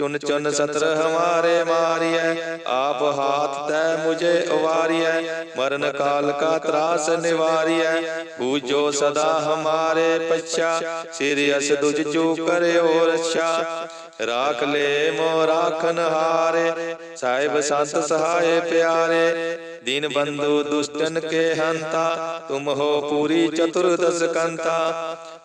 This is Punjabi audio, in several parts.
ਚੁਨ ਚੁਨ ਸਤਰ ਹਮਾਰੇ ਮਾਰੀਐ ਆਪ ਹਾਥ ਤੈ ਮੁਝੇ ਉਵਾਰੀਐ ਮਰਨ ਕਾਲ ਕਾ ਤਰਾਸ ਨਿਵਾਰੀਐ ਪੂਜੋ ਸਦਾ ਹਮਾਰੇ ਪਛਾ ਸਿਰ ਅਸ ਦੁਜ ਚੂ ਕਰਿਓ ਰਛਾ ਰਾਖ ਲੈ ਮੋ ਰਾਖਨ ਹਾਰੇ ਸਾਹਿਬ ਸੰਤ ਸਹਾਏ ਪਿਆਰੇ ਦੀਨ ਬੰਧੂ ਦੁਸ਼ਟਨ ਕੇ ਹੰਤਾ ਤੁਮ ਹੋ ਪੂਰੀ ਚਤੁਰਦਸ ਕੰਤਾ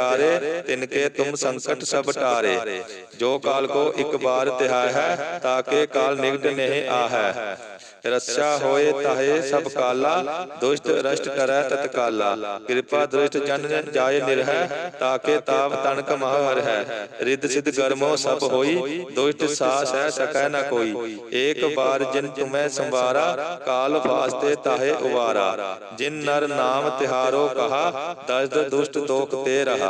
ਤਿਹਾਰੇ ਤਿਨਕੇ ਤੁਮ ਸੰਕਟ ਸਭ ਟਾਰੇ। ਜੋ ਕਾਲ ਕੋ ਇੱਕ ਬਾਰ ਤਿਹਾਇ ਹੈ ਤਾਕੇ ਕਾਲ ਨਿਗਟ ਨਹੀਂ ਆਹੈ। ਰਸਾ ਹੋਏ ਤਾਹੇ ਸਭ ਕਾਲਾ, ਦੁਸ਼ਟ ਰਸ਼ਟ ਕਰੈ ਤਤਕਾਲਾ ਕਿਰਪਾ ਦ੍ਰਿਸ਼ਟ ਜਨ ਜਾਏ ਨਿਰਹਿ ਤਾਕੇ ਤਾਪ ਤਨਕ ਮਹ ਹੈ। ਰਿੱਧ ਸਿਧ ਗਰਮੋ ਸਭ ਹੋਈ, ਦੁਸ਼ਟ ਸਾਸ ਹੈ ਸਕੈ ਨਾ ਕੋਈ। ਏਕ ਬਾਰ ਜਿਨ ਤੁਮੈ ਸੰਵਾਰਾ, ਕਾਲ ਫਾਸਤੇ ਤਾਹੇ ਉਵਾਰਾ। ਜਿਨ ਨਰ ਨਾਮ ਤਿਹਾਰੋ ਕਹਾ ਦਸਦ ਦੁਸ਼ਟ ਦੋਖ ਤੇ ਰਹਾ।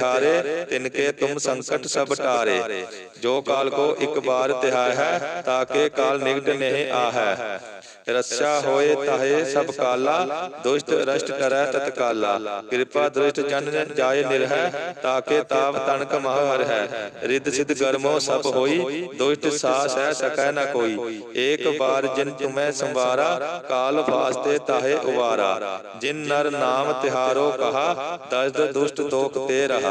ਤਿਹਾਰੇ ਤਿਨਕੇ ਤੁਮ ਸੰਕਟ ਸਭ ਟਾਰੇ। ਜੋ ਕਾਲ ਕੋ ਇੱਕ ਬਾਰ ਤਿਹਾਇ ਹੈ ਤਾਕੇ ਕਾਲ ਨਿਗਟ ਨਹੀਂ ਆਹੈ। ਰਸਾ ਹੋਏ ਤਾਹੇ ਸਭ ਕਾਲਾ, ਦੁਸ਼ਟ ਰਸ਼ਟ ਕਰੈ ਤਤਕਾਲਾ ਕਿਰਪਾ ਦ੍ਰਿਸ਼ਟ ਜਨ ਜਾਏ ਨਿਰਹਿ ਤਾਕੇ ਤਾਪ ਤਨਕ ਮਹ ਹੈ ਰਿੱਧ ਸਿਧ ਗਰਮੋ ਸਭ ਹੋਈ, ਦੁਸ਼ਟ ਸਾਸ ਹੈ ਸਕੈ ਨ ਕੋਈ। ਏਕ ਬਾਰ ਜਿਨ ਤੁਮੈ ਸੰਵਾਰਾ, ਕਾਲ ਫਾਸਤੇ ਤਾਹੇ ਉਵਾਰਾ। ਜਿਨ ਨਰ ਨਾਮ ਤਿਹਾਰੋ ਕਹਾ, ਦਸਦ ਦੁਸ਼ਟ ਦੋਖ ਤੇ ਰਹਾ।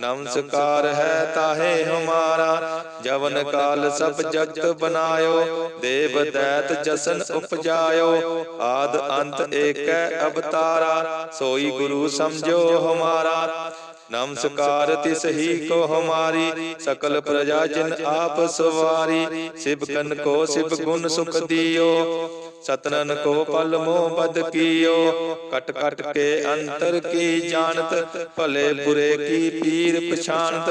ਨਮਸਕਾਰ ਹੈ ਤਾਹੇ ਹਮਾਰਾ, ਜਵਨ ਕਾਲ ਸਭ ਜਗਤ ਬਨਾਇਓ, ਦੇਵ ਦੈਤ ਜਸਨ ਉਪਜਾਇਓ, ਆਦ ਅੰਤ ਏਕੈ ਅਵਤਾਰਾ, ਸੋਈ ਗੁਰੂ ਸਮਝੋ ਹਮਾਰਾ। ਨਮਸਕਾਰ ਤਿਸ ਹੀ ਕੋ ਹਮਾਰੀ, ਸਕਲ ਪ੍ਰਜਾ ਜਿਨ ਆਪ ਸਵਾਰੀ, ਸਿਵ ਕਨ ਕੋ ਸਿਵ ਗੁਣ ਸੁਖ ਦਿਓ। ਸਤਨਨ ਕੋ ਪਲ ਮੋਹ ਬਦ ਕੀਓ, ਕਟ ਕਟ ਕੇ ਅੰਤਰ ਕੀ ਜਾਣਤ, ਭਲੇ ਬੁਰੇ ਕੀ ਪੀ ਪੀਰ ਪਛਾਨਤ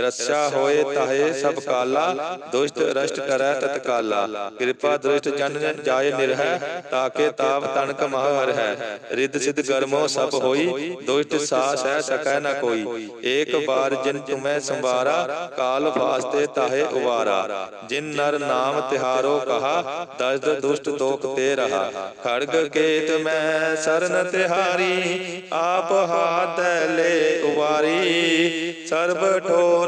ਰੱਛਾ ਹੋਏ ਤਾਹੇ ਸਭ ਕਾਲਾ ਦੁਸ਼ਟ ਰਸ਼ਟ ਕਰੈ ਤਤਕਾਲਾ। ਕਿਰਪਾ ਦ੍ਰਿਸ਼ਟ ਜਨ ਜਾਏ ਨਿਰਹਿ ਤਾਕੇ ਤਾਪ ਤਣਕ ਮਹ ਹਰ ਹੈ ਰਿੱਧ ਸਿਧ ਗਰਮੋ ਸਭ ਹੋਈ ਦੁਸ਼ਟ ਸਾਸ ਹੈ ਸਕੈ ਨ ਕੋਈ। ਏਕ ਬਾਰ ਜਿਨ ਤੁਮੈ ਸੰਵਾਰਾ ਕਾਲ ਵਾਸਤੇ ਤਾਹੇ ਉਵਾਰਾ। ਜਿਨ ਨਰ ਨਾਮ ਤਿਹਾਰੋ ਕਹਾ ਦਸਦ ਦੁਸ਼ਟ ਦੋਖ ਤੇ ਰਹਾ। ਖੜਗ ਕੇਤ ਮੈਂ ਸਰਨ ਤਿਹਾਰੀ ਆਪ ਹਾਥ ਲੈ ਉਵਾਰੀ ਸਰਬ ਠੋਰ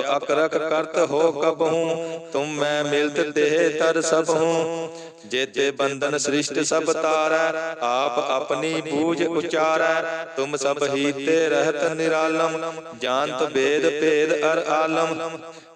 ਅਕਰਕ ਕਰਤ ਹੋ ਕਬਹੂ ਤੁਮ ਮੈਂ ਮਿਲਤ ਦੇਹ ਤਰ ਸਭ ਹੂੰ। ਜੇਤੇ ਬੰਧਨ ਸ੍ਰਿਸ਼ਟ ਸਭ ਤਾਰੈ, ਆਪ ਆਪਣੀ ਬੂਝ ਉਚਾਰੈ। ਤੁਮ ਸਭ ਹੀ ਤੇ ਰਹਿਤ ਨਿਰਾਲਮ, ਜਾਣਤ ਵੇਦ ਭੇਦ ਅਰ ਆਲਮ।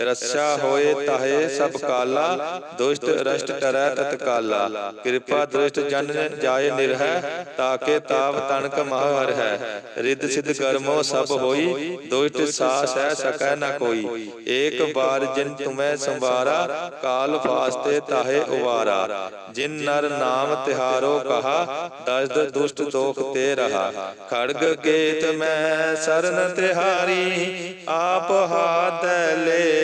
ਰਸਾ ਹੋਏ ਤਾਹੇ ਸਭ ਕਾਲਾ, ਦੁਸ਼ਟ ਰਸ਼ਟ ਕਰੈ ਤਤਕਾਲਾ ਕਿਰਪਾ ਦ੍ਰਿਸ਼ਟ ਜਨ ਜਾਏ ਨਿਰਹਿ, ਤਾਕੇ ਤਾਪ ਤਨਕ ਮਹਰ ਹੈ। ਰਿੱਧ ਸਿਧ ਕਰਮੋ ਸਭ ਹੋਈ, ਦੁਸ਼ਟ ਸਾਸ ਹੈ ਸਕੈ ਨ ਕੋਈ। ਏਕ ਬਾਰ ਜਿਨ ਤੁਮੈ ਸੰਵਾਰਾ, ਕਾਲ ਫਾਸਤੇ ਤਾਹੇ ਉਵਾਰਾ। ਜਿਨ ਨਰ ਨਾਮ ਤਿਹਾਰੋ ਕਹਾ, ਦਸਦ ਦੁਸ਼ਟ ਦੋਖ ਤੇ ਰਹਾ। ਖੜਗ ਗੇਤ ਮੈਂ ਸਰਨ ਤਿਹਾਰੀ, ਆਪ ਹਾਥ ਲੈ